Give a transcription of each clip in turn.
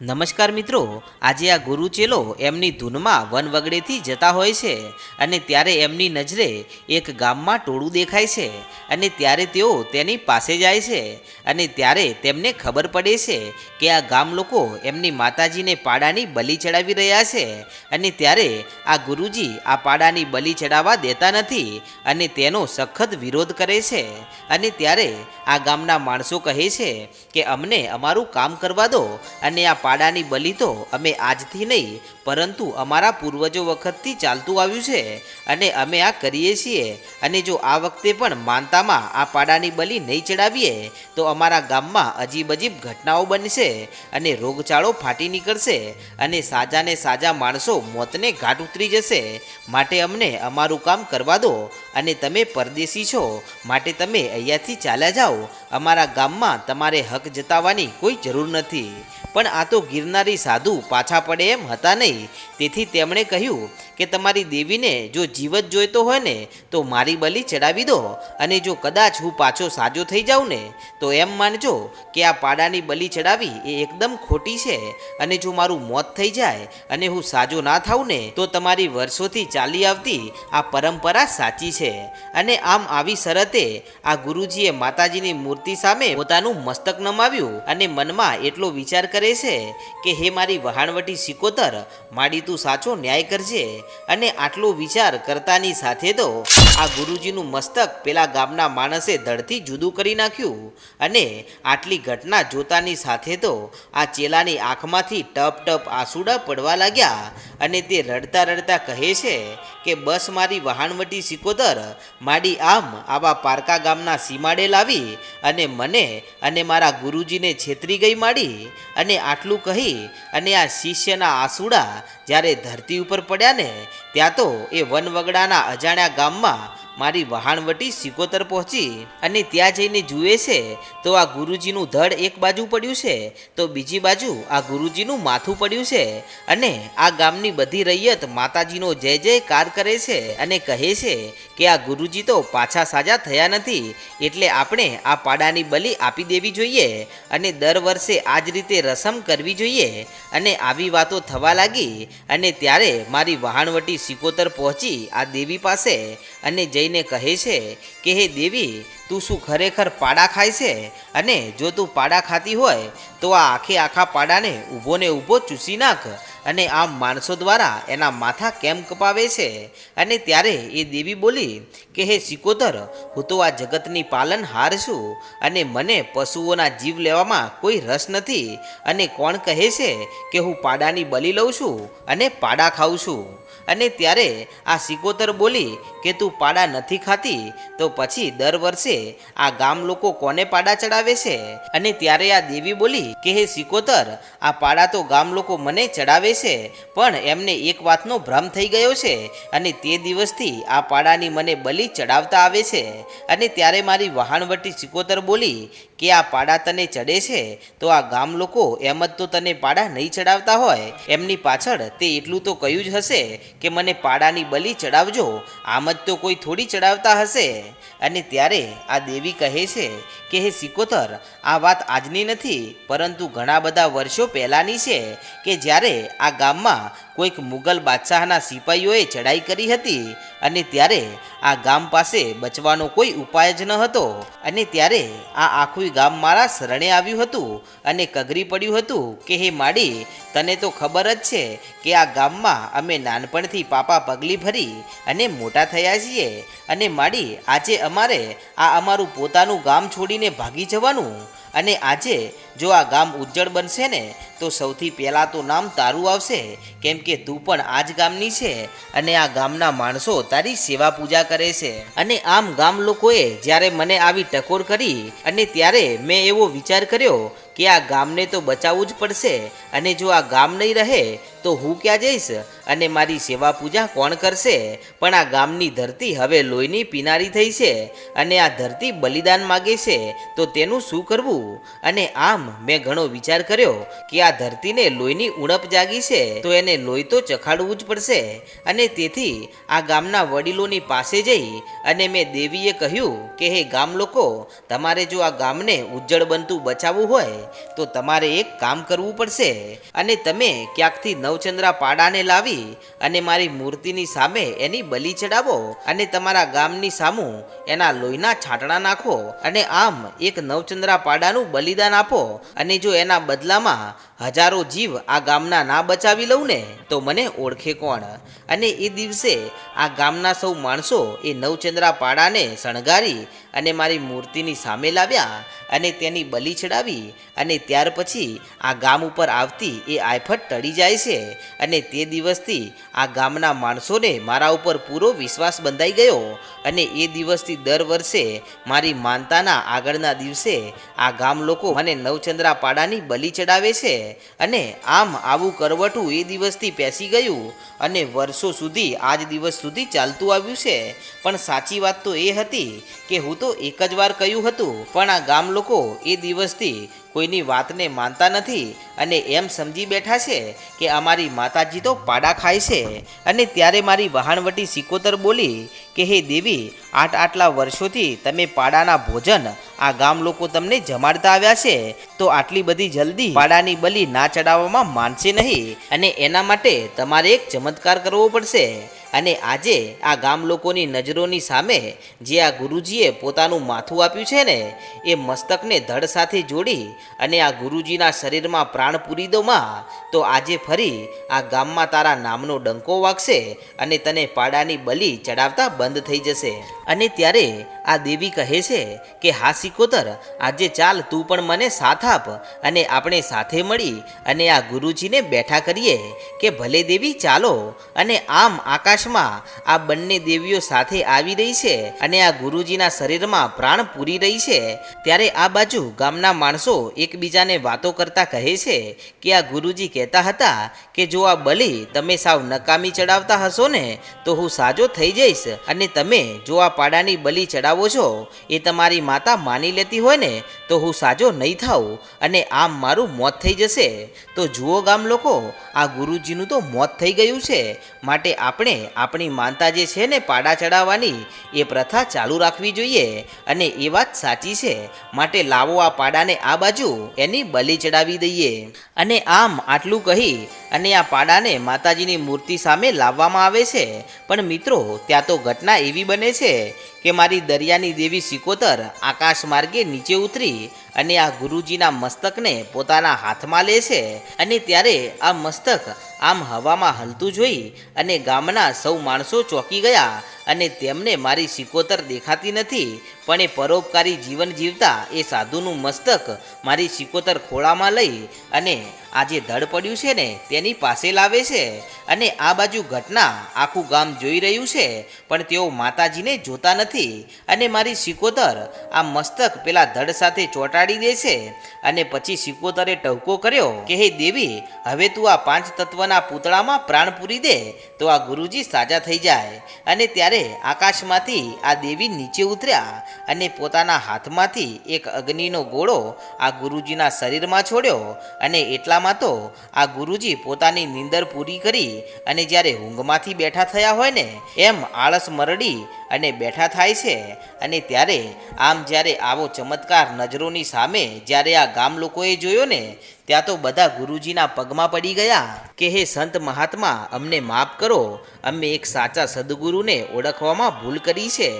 નમસ્કાર મિત્રો, આજે આ ગુરુ ચેલો એમની ધૂનમાં વન વગડેથી જતા હોય છે અને ત્યારે એમની નજરે એક ગામમાં ટોળું દેખાય છે અને ત્યારે તેઓ તેની પાસે જાય છે અને ત્યારે તેમને ખબર પડે છે કે આ ગામ લોકો એમની માતાજીને પાડાની બલિ ચડાવી રહ્યા છે અને ત્યારે આ ગુરુજી આ પાડાની બલિ ચડાવવા દેતા નથી અને તેનો સખત વિરોધ કરે છે અને ત્યારે આ ગામના માણસો કહે છે કે અમને અમારું કામ કરવા દો અને આ પાડાની બલિ તો અમે આજથી નહીં, પરંતુ અમારા પૂર્વજો વખતથી ચાલતું આવ્યું છે અને અમે આ કરીએ છીએ. અને જો આ વખતે પણ માનતામાં આ પાડાની બલિ નહીં ચડાવીએ, તો અમારા ગામમાં અજીબ અજીબ ઘટનાઓ બનશે અને રોગચાળો ફાટી નીકળશે અને સાજાને સાજા માણસો મોતને ઘાટ ઉતરી જશે. માટે અમને અમારું કામ કરવા દો અને તમે પરદેશી છો, માટે તમે અહીંયાથી ચાલ્યા જાઓ. અમારા ગામમાં તમારે હક જતાવવાની કોઈ જરૂર નથી. પણ આ તો ગિરનારી સાધુ પાછા પડે એમ હતા નહીં. તેથી તેમણે કહ્યું કે તમારી દેવીને જો જીવત જોઈતો હોય ને, તો મારી બલિ ચડાવી દો. અને જો કદાચ હું પાછો સાજો થઈ જાઉં ને, તો એમ માનજો કે આ પાડાની બલિ ચડાવી એ એકદમ ખોટી છે. અને જો મારું મોત થઈ જાય અને હું સાજો ના થાઉં ને, તો તમારી વર્ષોથી ચાલી આવતી આ પરંપરા સાચી છે. અને આમ આવી શરતે આ ગુરુજીએ માતાજીની મૂર્તિ સામે પોતાનું મસ્તક નમાવ્યું અને મનમાં એટલો વિચાર કરે છે કે, હે મારી વહાણવટી સિકોતર, માડી તું સાચો ન્યાય કરજે. અને આટલો વિચાર કરતાની સાથે તો આ ગુરુજીનું મસ્તક પેલા ગામના માણસે ધડથી જુદું કરી નાખ્યું અને આટલી ઘટના જોતાની સાથે તો આ ચેલાની આંખમાંથી ટપ ટપ આંસુડા પડવા લાગ્યા અને તે રડતા રડતા કહે છે કે, બસ મારી વહાણવટી સિકોદર, માડી આમ આવા પારકા ગામના સીમાડે લાવી અને મને અને મારા ગુરુજીને છેતરી ગઈ માડી અને આટલું કહી અને આ શિષ્યના આંસુડા જ્યારે ધરતી ઉપર પડ્યા ને ત્યાં તો એ વનવગડાના અજાણ્યા ગામમાં મારી વહાણવટી સિકોતર પહોંચી અને ત્યાં જઈને જુએ છે, તો આ ગુરુજીનું ધડ એક બાજુ પડ્યું છે, તો બીજી બાજુ આ ગુરુજીનું માથું પડ્યું છે અને આ ગામની બધી રૈયત માતાજીનો જય જયકાર કરે છે અને કહે છે કે આ ગુરુજી તો પાછા સાજા થયા નથી, એટલે આપણે આ પાડાની બલિ આપી દેવી જોઈએ અને દર વર્ષે આ જ રીતે રસમ કરવી જોઈએ અને આવી વાતો થવા લાગી અને ત્યારે મારી વહાણવટી સિકોતર પહોંચી આ દેવી પાસે અને જઈને કહે છે કે, હે દેવી, તું શું ખરેખર પાડા ખાય છે? અને જો તું પાડા ખાતી હોય, તો આ આખે આખા પાડાને ઊભો ને ઊભો ચૂસી નાખ. અને આમ માણસો દ્વારા એના માથા કેમ કપાવે છે? અને ત્યારે એ દેવી બોલી કે, હે સિકોતર હું તો આ જગતની પાલન હાર છું અને મને પશુઓના જીવ લેવામાં કોઈ રસ નથી. અને કોણ કહે છે કે, હું પાડાની બલિ લઉં છું અને પાડા ખાઉં છું? અને ત્યારે આ સિકોતર બોલી કે, તું પાડા નથી ખાતી, તો પછી દર વર્ષે આ ગામ લોકો કોને પાડા ચડાવે છે? અને ત્યારે આ દેવી બોલી કે, હે સિકોતર આ પાડા તો ગામ લોકો મને ચડાવે છે. પણ એમને એક વાતનો ભ્રમ થઈ ગયો છે અને તે દિવસથી આ પાડાની મને બલિ ચડાવતા આવે છે. અને ત્યારે મારી વહાણવટી સિકોતર બોલી કે આ પાડા તને ચડે છે? તો આ ગામ લોકો એમ જ તો તને પાડા નહીં ચડાવતા હોય. એમની પાછળ તે એટલું તો કહ્યું જ હશે કે મને પાડાની બલિ ચડાવજો. આમ જ તો કોઈ થોડી ચડાવતા હશે. અને ત્યારે આ દેવી કહે છે કે, હે સિકોતર, આ વાત આજની નથી, પરંતુ ઘણા બધા વર્ષો પહેલાંની છે કે જ્યારે આ ગામમાં કોઈક મુગલ બાદશાહના સિપાહીઓએ ચડાઈ કરી હતી. અને ત્યારે આ ગામ પાસે બચવાનો કોઈ ઉપાય જ ન હતો. અને ત્યારે આ આખું ગામ મારા શરણે આવ્યું હતું અને કગરી પડ્યું હતું કે, હે માડી, તને તો ખબર જ છે કે આ ગામમાં અમે નાનપણથી પાપા પગલી ભરી અને મોટા થયા છીએ. અને માડી, આજે અમારે આ અમારું પોતાનું ગામ છોડીને ભાગી જવાનું. અને આજે જો આ ગામ ઉજ્જળ બનશે ને, તો સૌથી પહેલાં તો નામ તારું આવશે, કેમ કે તું પણ આ જ ગામની છે અને આ ગામના માણસો તારી સેવા પૂજા કરે છે. અને આમ ગામ લોકોએ જ્યારે મને આવી ટકોર કરી અને ત્યારે મેં એવો વિચાર કર્યો કે આ ગામને તો બચાવવું જ પડશે અને જો આ ગામ નહીં રહે, તો હું ક્યાં જઈશ અને મારી સેવા પૂજા કોણ કરશે? પણ આ ગામની ધરતી હવે લોહીની પીનારી થઈ છે અને આ ધરતી બલિદાન માગે છે, તો તેનું શું કરવું? અને આમ મેં ઘણો વિચાર કર્યો કે આ ધરતીને લોહીની ઉણપ જાગી છે, તો એને લોહી તો ચખાડવું જ પડશે. અને તેથી આ ગામના વડીલોની પાસે જઈ અને મેં દેવીએ કહ્યું કે, હે ગામ લોકો, તમારે જો આ ગામને ઉજ્જળ બનતું બચાવવું હોય, તો તમારે એક કામ કરવું પડશે. અને તમે ક્યાંકથી નવચંદ્રા પાડાને લાવી અને મારી મૂર્તિની સામે એની બલિ ચડાવો અને તમારા ગામની સામું એના લોહીના છાંટણા નાખો અને આમ એક નવચંદ્રા પાડાનું બલિદાન આપો. અને જો એના બદલામાં હજારો જીવ આ ગામના ના બચાવી લઉં ને તો મને ઓળખે કોણ? અને એ દિવસે આ ગામના સૌ માણસો એ નવચંદ્રા પાડાને શણગારી અને મારી મૂર્તિની સામે લાવ્યા અને તેની બલિ ચડાવી અને ત્યાર પછી આ ગામ ઉપર આવતી એ આયફટ ટળી જાય છે અને તે દિવસથી આ ગામના માણસોને મારા ઉપર પૂરો વિશ્વાસ બંધાઈ ગયો અને એ દિવસથી દર વર્ષે મારી માનતાના આગળના દિવસે આ ગામ લોકો મને નવચંદ્રા પાડાની બલિ ચડાવે છે. અને આમ આવું કરવટું એ દિવસથી પેસી ગયું અને વર્ષો સુધી આજ દિવસ સુધી ચાલતું આવ્યું છે. પણ સાચી વાત તો એ હતી કે હું તો એક જ વાર કહ્યું હતું, પણ આ ગામ લોકો એ દિવસથી કોઈની વાતને માનતા નથી અને એમ સમજી બેઠા છે કે અમારી માતાજી તો પાડા ખાય છે. અને ત્યારે મારી વહાણવટી સિકોતર બોલી કે, હે દેવી, આઠ આટલા વર્ષોથી તમે પાડાના ભોજન આ ગામ લોકો તમને જમાડતા આવ્યા છે, તો આટલી બધી જલ્દી પાડાની બલી ના ચડાવવામાં માનશે નહીં. અને એના માટે તમારે એક ચમત્કાર કરવો પડશે. અને આજે આ ગામ લોકોની નજરોની સામે જે આ ગુરુજીએ પોતાનું માથું આપ્યું છે ને, એ મસ્તકને ધડ સાથે જોડી અને આ ગુરુજીના શરીરમાં પ્રાણ પૂરી દો માં, તો આજે ફરી આ ગામમાં તારા નામનો ડંકો વાગશે અને તને પાડાની બલિ ચડાવતા બંધ થઈ જશે. અને ત્યારે આ દેવી કહે છે કે, હા સિકોતર, આજે ચાલ તું પણ મને સાથ આપ અને આપણે સાથે મળી અને આ ગુરુજીને બેઠા કરીએ કે ભલે દેવી ચાલો અને આમ આકાશમાં આ બંને દેવીઓ સાથે આવી રહી છે અને આ ગુરુજીના શરીરમાં પ્રાણ પૂરી રહી છે, ત્યારે આ બાજુ ગામના માણસો એકબીજાને વાતો કરતા કહે છે કે આ ગુરુજી કહેતા હતા કે જો આ બલિ તમે સાવ નકામી ચડાવતા હશો ને, તો હું સાજો થઈ જઈશ અને તમે જો આ પાડાની બલિ ચડાવો છો, એ તમારી માતા માની લેતી હોય ને, તો હું સાજો નહીં થાઉં અને આમ મારું મોત થઈ જશે. તો જુઓ ગામ લોકો, આ ગુરુજીનું તો મોત થઈ ગયું છે. માટે આપણે આપણી માનતા જે છે ને પાડા ચડાવવાની, એ પ્રથા ચાલુ રાખવી જોઈએ. અને એ વાત સાચી છે. માટે લાવો આ પાડાને આ બાજુ, એની બલિ ચડાવી દઈએ. અને આમ આટલું કહી, અને આ પાડાને માતાજીની મૂર્તિ સામે લાવવામાં આવે છે. પણ મિત્રો, ત્યાં તો ઘટના એવી બને છે કે મારી દરિયાની દેવી સિકોતર આકાશ માર્ગે નીચે ઉતરી, અને આ ગુરુજીના મસ્તકને પોતાના હાથમાં લે છે. અને ત્યારે આ મસ્તક આમ હવામાં હલતું જોઈ અને ગામના સૌ માણસો ચોંકી ગયા અને તેમને મારી સિકોતર દેખાતી નથી, પણ એ પરોપકારી જીવન જીવતા એ સાધુનું મસ્તક મારી સિકોતર ખોળામાં લઈ અને આ જે ધડ પડ્યું છે ને, તેની પાસે લાવે છે. અને આ બાજુ ઘટના આખું ગામ જોઈ રહ્યું છે, પણ તેઓ માતાજીને જોતા નથી. અને મારી સિકોતર આ મસ્તક પેલા ધડ સાથે ચોંટાડી દે છે અને પછી સિકોતરે ટહુકો કર્યો કે, હે દેવી, હવે તું આ પાંચ તત્વના પૂતળામાં પ્રાણ પૂરી દે તો આ ગુરુજી સાજા થઈ જાય. અને ત્યારે આકાશમાંથી આ દેવી નીચે ઉતર્યા અને પોતાના હાથમાંથી એક અગ્નિનો ગોળો આ ગુરુજીના શરીરમાં છોડ્યો અને એટલામાં તો આ ગુરુજી પોતાની નીંદર પૂરી કરી અને જ્યારે ઊંઘમાંથી બેઠા થયા હોય ને, એમ આળસ મરડી અને બેઠા થાય છે અને ત્યારે આમ જ્યારે આવો ચમત્કાર નજરોની સામે જ્યારે આ ગામ લોકોએ જોયો ને, ત્યાં તો બધા ગુરુજીના પગમાં પડી ગયા કે, હે સંત મહાત્મા, અમને માફ કરો. અમે એક સાચા સદગુરુને ઓળખવામાં ભૂલ કરી છે.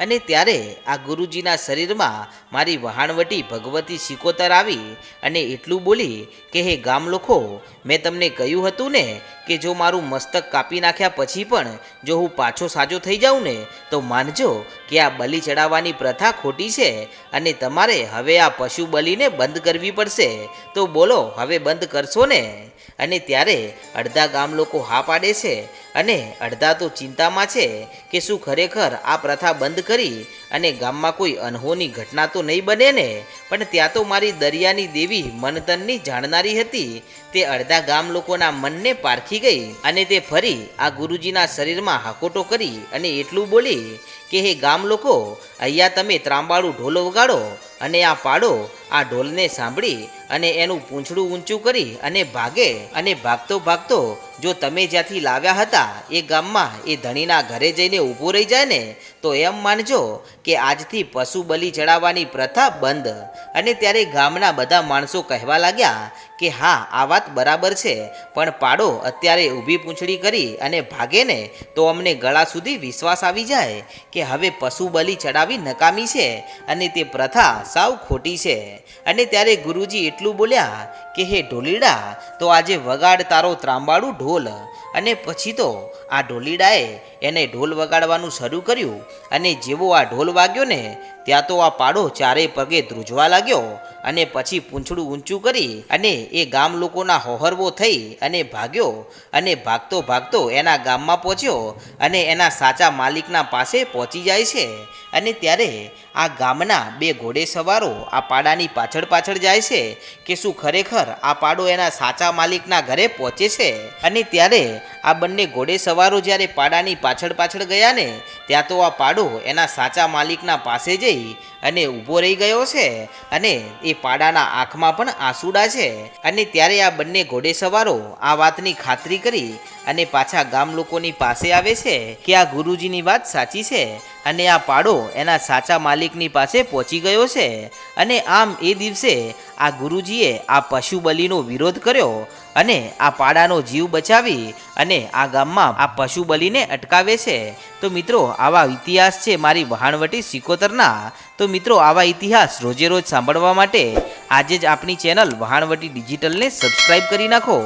અને ત્યારે આ ગુરુજીના શરીરમાં મારી વહાણવટી ભગવતી સિકોતર આવી અને એટલું બોલી કે, હે ગામ લોકો, મેં તમને કહ્યું હતું ને કે જો મારું મસ્તક કાપી નાખ્યા પછી પણ જો હું પાછો સાજો થઈ જાઉં ને, તો માનજો કે આ બલિ ચડાવવાની પ્રથા ખોટી છે અને તમારે હવે આ પશુ બલિને બંધ કરવી પડશે. તો બોલો, હવે બંધ કરશો ને? અને ત્યારે અડધા ગામ લોકો હા પાડે છે અને અડધા તો ચિંતામાં છે કે શું ખરેખર આ પ્રથા બંધ કરી અને ગામમાં કોઈ અનહોની ઘટના તો નહીં બને ને? પણ ત્યાં તો મારી દરિયાની દેવી મનતનની જાણનારી હતી. તે અડધા ગામ લોકોના મનને પારખી ગઈ અને તે ફરી આ ગુરુજીના શરીરમાં હાકોટો કરી અને એટલું બોલી કે, હે ગામ લોકો, અહીંયા તમે ત્રાંબાળું ઢોલો વગાડો અને આ પાડો. આ ઢોલને સાંભળી અને એનું પૂંછડું ઊંચું કરી અને ભાગે અને ભાગતો ભાગતો જો તમે જ્યાંથી લાવ્યા હતા એ ગામમાં એ ધણીના ઘરે જઈને ઊભો રહી જાય ને, તો એમ માનજો કે આજથી પશુ બલિ ચડાવવાની પ્રથા બંધ. અને ત્યારે ગામના બધા માણસો કહેવા લાગ્યા કે હા, આ વાત બરાબર છે, પણ પાડો, અત્યારે ઊભી પૂંછડી કરી અને ભાગે ને, તો અમને ગળા સુધી વિશ્વાસ આવી જાય કે હવે પશુ બલિ ચડાવી નકામી છે અને તે પ્રથા સાવ ખોટી છે. અને ત્યારે ગુરુજી એટલું બોલ્યા કે હે ઢોલીડા તો આજે વગાડ તારો ત્રાંબાળું ઢોલ. અને પછી તો આ ઢોલીડાએ એને ઢોલ વગાડવાનું શરૂ કર્યું અને જેવો આ ઢોલ વાગ્યો ને ત્યાં તો આ પાડો ચારે પગે ધ્રુજવા લાગ્યો અને પછી પૂંછડું ઊંચું કરી અને એ ગામ લોકોના હોહરવો થઈ અને ભાગ્યો અને ભાગતો ભાગતો એના ગામમાં પહોંચ્યો અને એના સાચા માલિકના પાસે પહોંચી જાય છે અને ત્યારે આ ગામના બે ઘોડે સવારો આ પાડાની પાછળ પાછળ જાય છે કે શું ખરેખર આ પાડો એના સાચા માલિકના ઘરે પહોંચે છે અને ત્યારે આ બંને ઘોડે સવારો જ્યારે પાડાની પાછળ પાછળ ગયા ને ત્યાં તો આ પાડો એના સાચા માલિકના પાસે જઈ અને ઊભો રહી ગયો છે અને એ પાડાના આંખમાં પણ આંસુડા છે. અને ત્યારે આ બંને ઘોડે સવારો આ વાતની ખાતરી કરી અને પાછા ગામ લોકોની પાસે આવે છે કે આ ગુરુજીની વાત સાચી છે. અને આ પાડો એના સાચા માલિકની પાસે પહોંચી ગયો છે. અને આમ એ દિવસે આ ગુરુજીએ આ પશુ બલિનો વિરોધ કર્યો અને આ પાડાનો જીવ બચાવી અને આ ગામમાં આ પશુ બલિને અટકાવે છે. તો મિત્રો આવા ઇતિહાસ છે મારી વહાણવટી સિકોતરના, તો મિત્રો આવા ઇતિહાસ રોજે રોજ સાંભળવા માટે આજે જ આપણી ચેનલ વહાણવટી ડિજિટલને સબસ્ક્રાઈબ કરી નાખો.